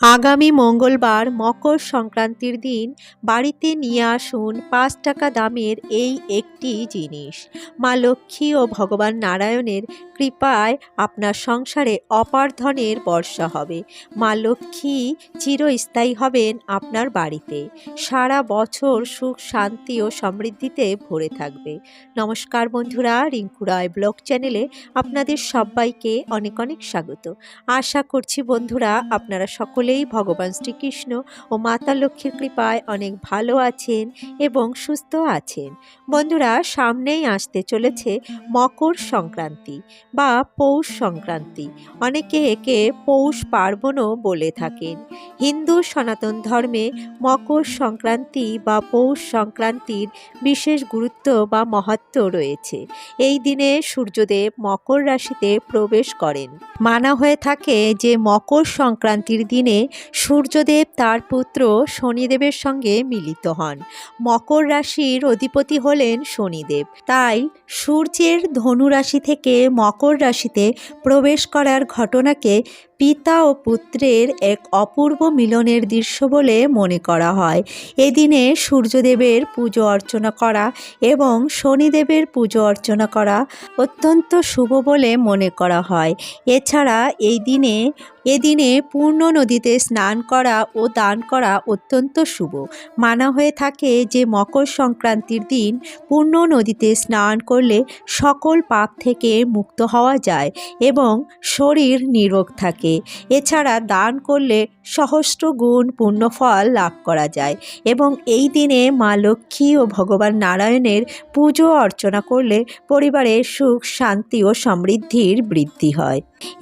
আগামী মঙ্গলবার মকর সংক্রান্তির দিন বাড়িতে নিয়ে আসুন পাঁচ টাকা দামের এই একটি জিনিস। মা লক্ষ্মী ও ভগবান নারায়ণের কৃপায় আপনার সংসারে অপার ধনের বর্ষা হবে। মা লক্ষ্মী চিরস্থায়ী হবেন আপনার বাড়িতে। সারা বছর সুখ, শান্তি ও সমৃদ্ধিতে ভরে থাকবে। নমস্কার বন্ধুরা, রিঙ্কু রায় ব্লগ চ্যানেলে আপনাদের সবাইকে অনেক অনেক স্বাগত। আশা করছি বন্ধুরা আপনারা সকলেই ভগবান শ্রীকৃষ্ণ ও মাতা লক্ষ্মীর কৃপায় অনেক ভালো আছেন এবং সুস্থ আছেন। বন্ধুরা, সামনেই আসতে চলেছে মকর সংক্রান্তি বা পৌষ সংক্রান্তি। অনেকে একে পৌষ পার্বণও বলে থাকেন। হিন্দু সনাতন ধর্মে মকর সংক্রান্তি বা পৌষ সংক্রান্তির বিশেষ গুরুত্ব বা মহত্ব রয়েছে। এই দিনে সূর্যদেব মকর রাশিতে প্রবেশ করেন। মানা হয়ে থাকে যে মকর সংক্রান্তির দিনে সূর্যদেব তার পুত্র শনিদেবের সঙ্গে মিলিত হন। মকর রাশির অধিপতি হলেন শনিদেব। তাই সূর্যের ধনু রাশি থেকে মকর রাশিতে প্রবেশ করার ঘটনাকে পিতা ও পুত্রের এক অপূর্ব মিলনের দৃশ্য বলে মনে করা হয়। এদিনে সূর্যদেবের পুজো অর্চনা করা এবং শনিদেবের পুজো অর্চনা করা অত্যন্ত শুভ বলে মনে করা হয়। এছাড়া এই দিনে, এদিনে পূর্ণ নদীতে স্নান করা ও দান করা অত্যন্ত শুভ। মানা হয়ে থাকে যে মকর সংক্রান্তির দিন পূর্ণ নদীতে স্নান করলে সকল পাপ থেকে মুক্ত হওয়া যায় এবং শরীর নিরোগ থাকে। এছাড়া দান করলে সহস্র গুণ পুণ্যফল লাভ করা যায় এবং এই দিনে মা লক্ষ্মী ও ভগবান নারায়ণের পুজো অর্চনা করলে পরিবারের সুখ, শান্তি ও সমৃদ্ধির বৃদ্ধি হয়।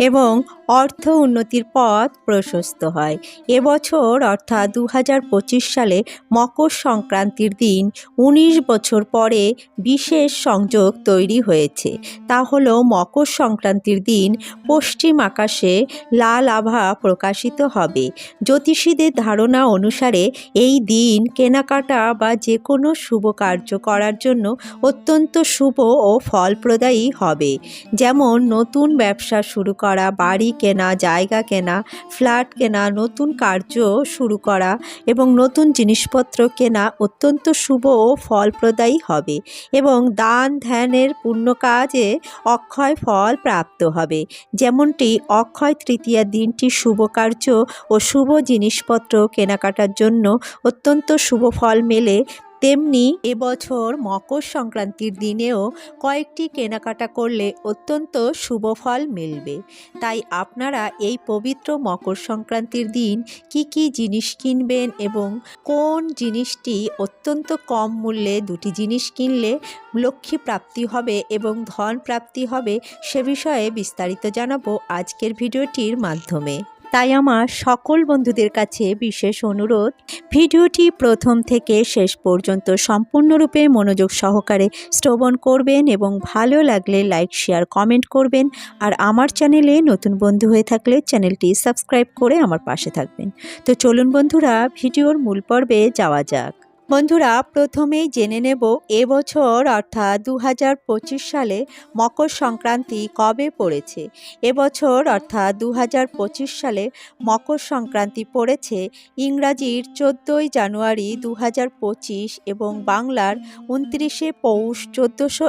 এবং অর্থ উন্নতির পথ প্রশস্ত হয়। এবছর অর্থাৎ দু হাজার পঁচিশ সালে মকর সংক্রান্তির দিন, উনিশ বছর পরে বিশেষ সংযোগ তৈরি হয়েছে। তা হলো, মকর সংক্রান্তির দিন পশ্চিম আকাশে লাল আভা প্রকাশিত হবে। জ্যোতিষীদের ধারণা অনুসারে এই দিন কেনাকাটা বা যে কোনো শুভ কার্য করার জন্য অত্যন্ত শুভ ও ফলপ্রদায়ী হবে। যেমন, নতুন ব্যবসা শুরু করা, বাড়ি কেনা, জায়গা কেনা, ফ্ল্যাট কেনা, নতুন কার্য শুরু করা এবং নতুন জিনিসপত্র কেনা অত্যন্ত শুভ ও ফলপ্রদায়ী হবে এবং দান ধ্যানের পূর্ণ কাজে অক্ষয় ফল প্রাপ্ত হবে। যেমনটি অক্ষয় তৃতীয়া দিনটি শুভ কার্য ও শুভ জিনিসপত্র কেনাকাটার জন্য অত্যন্ত শুভ ফল মেলে তেমনি এবছর মকর সংক্রান্তির দিনেও কয়েকটি কেনাকাটা করলে অত্যন্ত শুভ ফল মিলবে। তাই আপনারা এই পবিত্র মকর সংক্রান্তির দিন কি কি জিনিস কিনবেন এবং কোন জিনিসটি অত্যন্ত কম মূল্যে দুটি জিনিস কিনলে লক্ষ্মী প্রাপ্তি হবে এবং ধন প্রাপ্তি হবে সে বিষয়ে বিস্তারিত জানাব আজকের ভিডিওটির মাধ্যমে। তাই আমার সকল বন্ধুদের কাছে বিশেষ অনুরোধ, ভিডিওটি প্রথম থেকে শেষ পর্যন্ত সম্পূর্ণরূপে মনোযোগ সহকারে শ্রবণ করবেন এবং ভালো লাগলে লাইক, শেয়ার, কমেন্ট করবেন আর আমার চ্যানেলে নতুন বন্ধু হয়ে থাকলে চ্যানেলটি সাবস্ক্রাইব করে আমার পাশে থাকবেন। তো চলুন বন্ধুরা, ভিডিওর মূল পর্বে যাওয়া যাক। বন্ধুরা, প্রথমেই জেনে নেব এবছর অর্থাৎ দু হাজার পঁচিশ সালে মকর সংক্রান্তি কবে পড়েছে। এবছর অর্থাৎ দু হাজার পঁচিশ সালে মকর সংক্রান্তি পড়েছে ইংরাজির চোদ্দোই জানুয়ারি দু হাজার পঁচিশ এবং বাংলার উনত্রিশে পৌষ চোদ্দোশো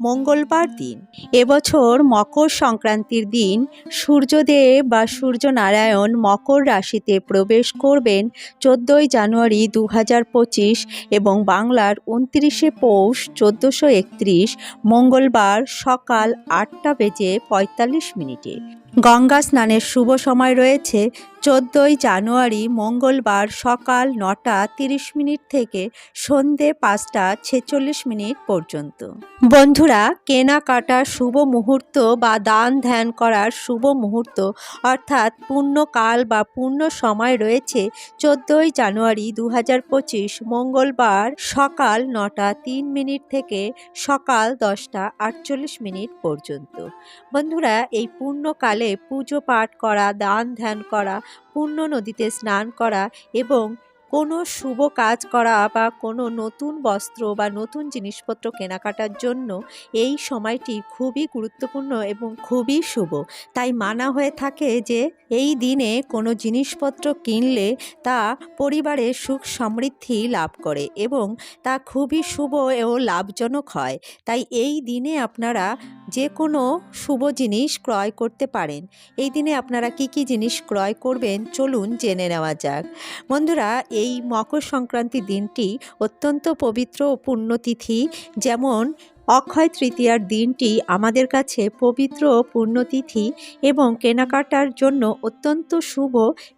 মঙ্গলবার দিন। এবছর মকর সংক্রান্তির দিন সূর্যদেব বা সূর্যনারায়ণ মকর রাশিতে প্রবেশ করবেন চোদ্দোই জানুয়ারি দু হাজার পঁচিশ এবং বাংলার উনত্রিশে পৌষ চোদ্দোশো মঙ্গলবার সকাল আটটা বেজে পঁয়তাল্লিশ মিনিটে। গঙ্গা স্নানের শুভ সময় রয়েছে। চোদ্দোই জানুয়ারি মঙ্গলবার সকাল নটা তিরিশ মিনিট থেকে সন্ধে পাঁচটা ছেচল্লিশ মিনিট পর্যন্ত। বন্ধুরা, কেনাকাটার শুভ মুহূর্ত বা দান ধ্যান করার শুভ মুহূর্ত অর্থাৎ পূর্ণকাল বা পূর্ণ সময় রয়েছে চোদ্দোই জানুয়ারি দু পঁচিশ মঙ্গলবার সকাল নটা তিন মিনিট থেকে সকাল দশটা আটচল্লিশ মিনিট পর্যন্ত। বন্ধুরা, এই পূর্ণকালে পুজো পাঠ করা, দান ধ্যান করা, পূর্ণ নদীতে স্নান করা এবং কোনো শুভ কাজ করা বা কোনো নতুন বস্ত্র বা নতুন জিনিসপত্র কেনাকাটার জন্য এই সময়টি খুবই গুরুত্বপূর্ণ এবং খুবই শুভ। তাই মানা হয়ে থাকে যে এই দিনে কোনো জিনিসপত্র কিনলে তা পরিবারে সুখ সমৃদ্ধি লাভ করে এবং তা খুবই শুভ ও লাভজনক হয়। তাই এই দিনে আপনারা যে কোনো শুভ জিনিস ক্রয় করতে পারেন। এই দিনে আপনারা কি কি জিনিস ক্রয় করবেন চলুন জেনে নেওয়া যাক। বন্ধুরা, এই মকর সংক্রান্তি দিনটি অত্যন্ত পবিত্র ও পুণ্যতিথি, যেমন অক্ষয় তৃতীয়ার দিনটি আমাদের কাছে পবিত্র ও পুণ্যতিথি এবং কেনাকাটার জন্য অত্যন্ত শুভ,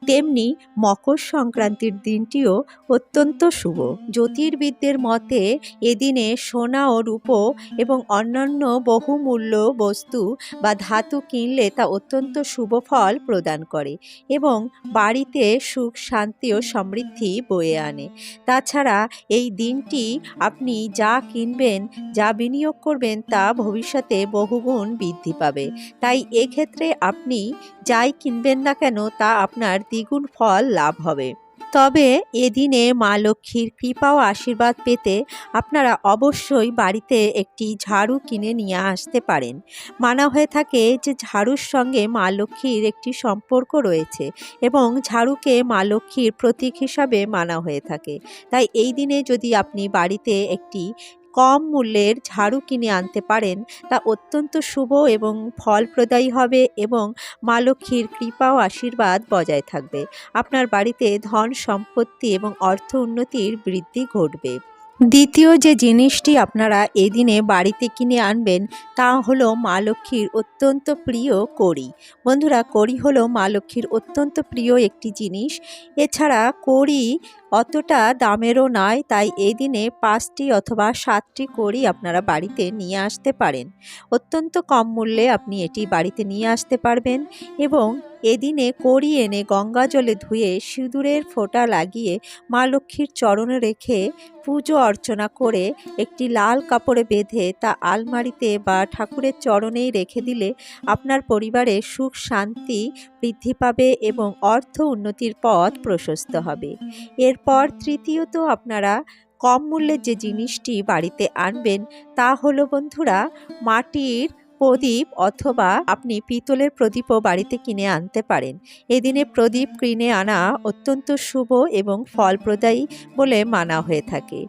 তেমনি মকর সংক্রান্তির দিনটিও অত্যন্ত শুভ। জ্যোতির্বিদদের মতে, এদিনে সোনা ও রূপো এবং অন্যান্য বহুমূল্য বস্তু বা ধাতু কিনলে তা অত্যন্ত শুভ ফল প্রদান করে এবং বাড়িতে সুখ, শান্তি ও সমৃদ্ধি বয়ে আনে। তাছাড়া এই দিনটি আপনি যা কিনবেন, যা বিনিয়োগ করবেন, তা ভবিষ্যতে বহুগুণ বৃদ্ধি পাবে। তাই এক্ষেত্রে আপনি যাই কিনবেন না কেন, তা আপনার দ্বিগুণ ফল লাভ হবে। তবে এদিনে মা লক্ষ্মীর কৃপা ও আশীর্বাদ পেতে আপনারা অবশ্যই বাড়িতে একটি ঝাড়ু কিনে নিয়ে আসতে পারেন। মানা হয়ে থাকে যে ঝাড়ুর সঙ্গে মা লক্ষ্মীর একটি সম্পর্ক রয়েছে এবং ঝাড়ুকে মা লক্ষ্মীর প্রতীক হিসাবে মানা হয়ে থাকে। তাই এই দিনে যদি আপনি বাড়িতে একটি কম মূল্যের ঝাড়ু কিনে আনতে পারেন, তা অত্যন্ত শুভ এবং ফলপ্রদায়ী হবে এবং মা লক্ষ্মীর কৃপা ও আশীর্বাদ বজায় থাকবে। আপনার বাড়িতে ধন সম্পত্তি এবং অর্থ উন্নতির বৃদ্ধি ঘটবে। দ্বিতীয় যে জিনিসটি আপনারা এদিনে বাড়িতে কিনে আনবেন, তা হলো মা লক্ষ্মীর অত্যন্ত প্রিয় কড়ি। বন্ধুরা, কড়ি হলো মা লক্ষ্মীর অত্যন্ত প্রিয় একটি জিনিস। এছাড়া কড়ি অতটা দামেরও নয়, তাই এই দিনে পাঁচটি অথবা সাতটি কড়ি আপনারা বাড়িতে নিয়ে আসতে পারেন। অত্যন্ত কম মূল্যে আপনি এটি বাড়িতে নিয়ে আসতে পারবেন এবং এদিনে কড়ি এনে গঙ্গা জলে ধুয়ে সিঁদুরের ফোঁটা লাগিয়ে মা লক্ষ্মীর চরণে রেখে পুজো অর্চনা করে একটি লাল কাপড়ে বেঁধে তা আলমারিতে বা ঠাকুরের চরণেই রেখে দিলে আপনার পরিবারে সুখ, শান্তি বৃদ্ধি পাবে এবং অর্থ উন্নতির পথ প্রশস্ত হবে। এরপর তৃতীয়ত আপনারা কম মূল্যের যে জিনিসটি বাড়িতে আনবেন তা হলো বন্ধুরা মাটির প্রদীপ অথবা আপনি পিতলের প্রদীপও বাড়িতে কিনে আনতে পারেন। এদিনে প্রদীপ কিনে আনা অত্যন্ত শুভ এবং ফলপ্রদায়ী বলে মানা হয়ে থাকে।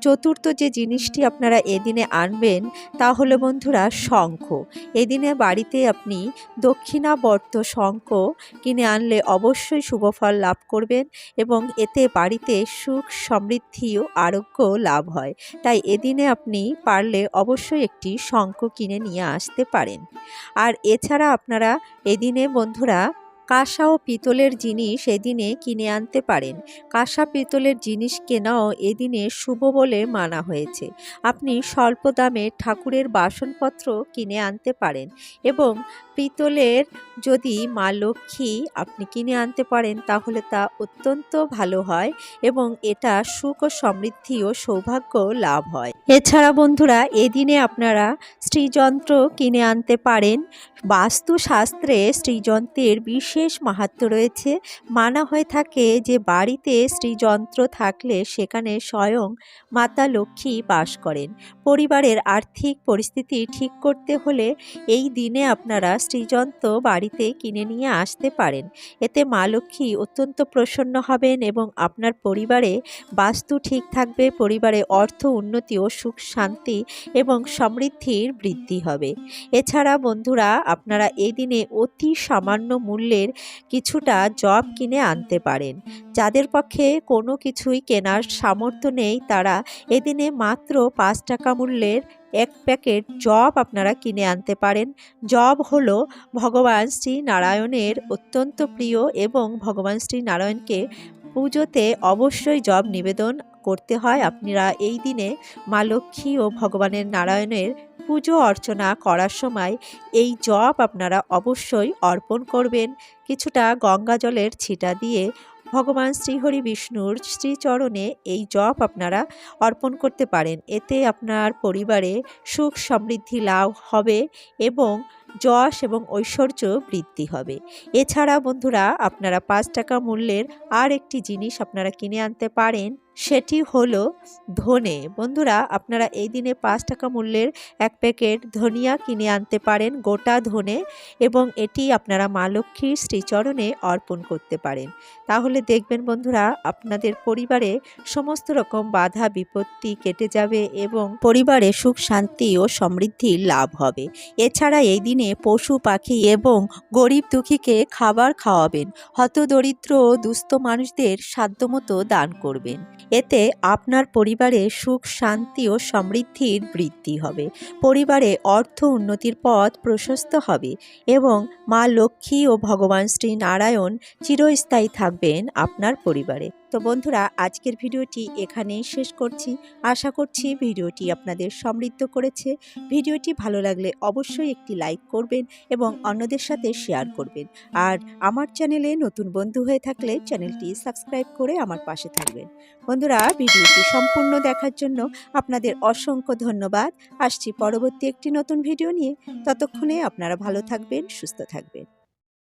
চতুর্থ যে জিনিসটি আপনারা এদিনে আনবেন তা হলো বন্ধুরা শঙ্খ। এদিনে বাড়িতে আপনি দক্ষিণাবর্ত শঙ্খ কিনে আনলে অবশ্যই শুভ ফল লাভ করবেন এবং এতে বাড়িতে সুখ, সমৃদ্ধি ও আরোগ্য লাভ হয়। তাই এদিনে আপনি পারলে অবশ্যই একটি শঙ্খ কিনে নিয়ে আসতে পারেন। আর এছাড়া আপনারা এদিনে বন্ধুরা কাঁসা ও পিতলের জিনিস এদিনে কিনে আনতে পারেন। কাঁসা পিতলের জিনিস কেনাও এদিনে শুভ বলে মানা হয়েছে। আপনি স্বল্প দামে ঠাকুরের বাসনপত্র কিনে আনতে পারেন এবং পিতলের যদি মা লক্ষ্মী আপনি কিনে আনতে পারেন, তাহলে তা অত্যন্ত ভালো হয় এবং এটা সুখ ও সমৃদ্ধি ও সৌভাগ্য লাভ হয়। এছাড়া বন্ধুরা, এদিনে আপনারা শ্রীযন্ত্র কিনে আনতে পারেন। বাস্তুশাস্ত্রে শ্রীযন্ত্রের বিশেষ মাহাত্ম রয়েছে। মানা হয়ে থাকে যে, বাড়িতে শ্রীযন্ত্র থাকলে সেখানে স্বয়ং মাতা লক্ষ্মী বাস করেন। পরিবারের আর্থিক পরিস্থিতি ঠিক করতে হলে এই দিনে আপনারা শ্রীযন্ত্র বাড়িতে কিনে নিয়ে আসতে পারেন। এতে মা লক্ষ্মী অত্যন্ত প্রসন্ন হবেন এবং আপনার পরিবারে বাস্তু ঠিক থাকবে, পরিবারে অর্থ উন্নতি ও সুখ শান্তি এবং সমৃদ্ধির বৃদ্ধি হবে। এছাড়া বন্ধুরা, আপনারা এই দিনে অতি সামান্য মূল্যের কিছুটা জব কিনে আনতে পারেন। যাদের পক্ষে কোনো কিছুই কেনার সামর্থ্য নেই, তারা এদিনে মাত্র পাঁচ টাকা মূল্যের এক প্যাকেট জব আপনারা কিনে আনতে পারেন। জব হলো ভগবান শ্রী নারায়ণের অত্যন্ত প্রিয় এবং ভগবান শ্রী নারায়ণকে পুজোতে অবশ্যই জব নিবেদন করতে হয়। আপনারা এই দিনে মা লক্ষ্মী ও ভগবানের নারায়ণের পুজো অর্চনা করার সময় এই জব আপনারা অবশ্যই অর্পণ করবেন। কিছুটা গঙ্গা জলের ছিটা দিয়ে ভগবান শ্রীহরি বিষ্ণুর শ্রীচরণে এই জপ আপনারা অর্পণ করতে পারেন। এতে আপনার পরিবারে সুখ সমৃদ্ধি লাভ হবে এবং যশ এবং ঐশ্বর্য বৃদ্ধি হবে। এছাড়া বন্ধুরা, আপনারা পাঁচ টাকা মূল্যের আর একটি জিনিস আপনারা কিনে আনতে পারেন, সেটি হলো ধনে। বন্ধুরা, আপনারা এই দিনে পাঁচ টাকা মূল্যের এক প্যাকেট ধনিয়া কিনে আনতে পারেন, গোটা ধনে, এবং এটি আপনারা মা লক্ষ্মীর শ্রীচরণে অর্পণ করতে পারেন। তাহলে দেখবেন বন্ধুরা, আপনাদের পরিবারে সমস্ত রকম বাধা, বিপত্তি কেটে যাবে এবং পরিবারে সুখ, শান্তি ও সমৃদ্ধির লাভ হবে। এছাড়া এই দিনে পশু, পাখি এবং গরিব দুঃখীকে খাবার খাওয়াবেন। হতদরিদ্র ও দুস্থ মানুষদের সাধ্যমতো দান করবেন। এতে আপনার পরিবারে সুখ, শান্তি ও সমৃদ্ধির বৃদ্ধি হবে। পরিবারে অর্থ উন্নতির পথ প্রশস্ত হবে এবং মা লক্ষ্মী ও ভগবান শ্রী নারায়ণ চিরস্থায়ী থাকবেন আপনার পরিবারে। তো বন্ধুরা, আজকের ভিডিওটি এখানেই শেষ করছি। আশা করছি ভিডিওটি আপনাদের সমৃদ্ধ করেছে। ভিডিওটি ভালো লাগলে অবশ্যই একটি লাইক করবেন এবং অন্যদের সাথে শেয়ার করবেন। আর আমার চ্যানেলে নতুন বন্ধু হয়ে থাকলে চ্যানেলটি সাবস্ক্রাইব করে আমার পাশে থাকবেন। বন্ধুরা, ভিডিওটি সম্পূর্ণ দেখার জন্য আপনাদের অসংখ্য ধন্যবাদ। আসছি পরবর্তী একটি নতুন ভিডিও নিয়ে। ততক্ষণে আপনারা ভালো থাকবেন, সুস্থ থাকবেন।